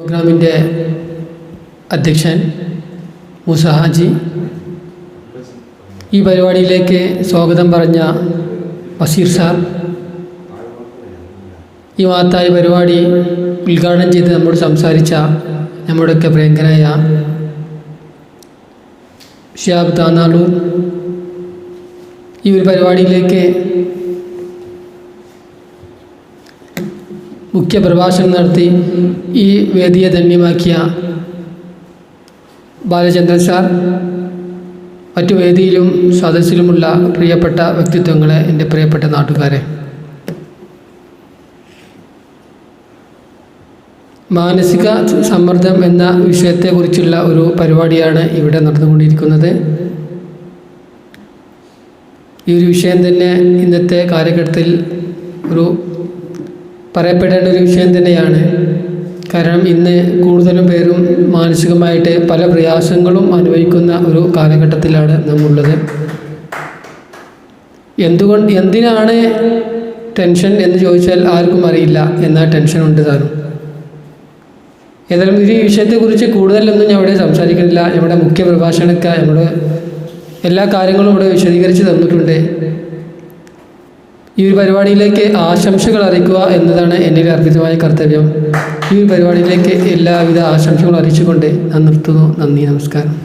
പ്രോഗ്രാമിന്റെ അധ്യക്ഷൻ മുസഹാജി ഈ പരിപാടിയിലേക്ക് സ്വാഗതം പറഞ്ഞ ബഷീർ സാർ. ഈ മഹത്തായ പരിപാടി ഉദ്ഘാടനം ചെയ്ത് നമ്മോട് സംസാരിച്ച നമ്മുടെയൊക്കെ പ്രിയങ്കരായ ഷിയാബ് താനാളൂർ ഈ ഒരു പരിപാടിയിലേക്ക് മുഖ്യ പ്രഭാഷണം നടത്തി ഈ വേദിയെ ധന്യമാക്കിയ ബാലചന്ദ്രൻ സാർ മറ്റു വേദിയിലും സദസ്സിലുമുള്ള പ്രിയപ്പെട്ട വ്യക്തിത്വങ്ങളെ എന്റെ പ്രിയപ്പെട്ട നാട്ടുകാരെ. മാനസിക സമ്മർദ്ദം എന്ന വിഷയത്തെക്കുറിച്ചുള്ള ഒരു പരിപാടിയാണ് ഇവിടെ നടന്നുകൊണ്ടിരിക്കുന്നത്. ഈ ഒരു വിഷയം തന്നെ ഇന്നത്തെ കാലഘട്ടത്തിൽ ഒരു പറയപ്പെടേണ്ട ഒരു വിഷയം തന്നെയാണ്. കാരണം ഇന്ന് കൂടുതലും പേരും മാനസികമായിട്ട് പല പ്രയാസങ്ങളും അനുഭവിക്കുന്ന ഒരു കാലഘട്ടത്തിലാണ് നാം ഉള്ളത് എന്തുകൊണ്ട് എന്തിനാണ് ടെൻഷൻ എന്ന് ചോദിച്ചാൽ ആർക്കും അറിയില്ല. എന്നാൽ ടെൻഷൻ ഉണ്ട് താനും. ഏതായാലും ഈ വിഷയത്തെക്കുറിച്ച് കൂടുതലൊന്നും ഞാൻ ഇവിടെ സംസാരിക്കുന്നില്ല. നമ്മുടെ മുഖ്യ പ്രഭാഷണക്കാർ നമ്മുടെ എല്ലാ കാര്യങ്ങളും ഇവിടെ വിശദീകരിച്ച് തന്നിട്ടുണ്ട്. ഈ ഒരു പരിപാടിയിലേക്ക് ആശംസകൾ അറിയിക്കുക എന്നതാണ് എന്റെ അർപ്പിതമായ കർത്തവ്യം. ഈ ഒരു പരിപാടിയിലേക്ക് എല്ലാവിധ ആശംസകളും അറിയിച്ചുകൊണ്ട് ഞാൻ നിർത്തുന്നു. നന്ദി നമസ്കാരം.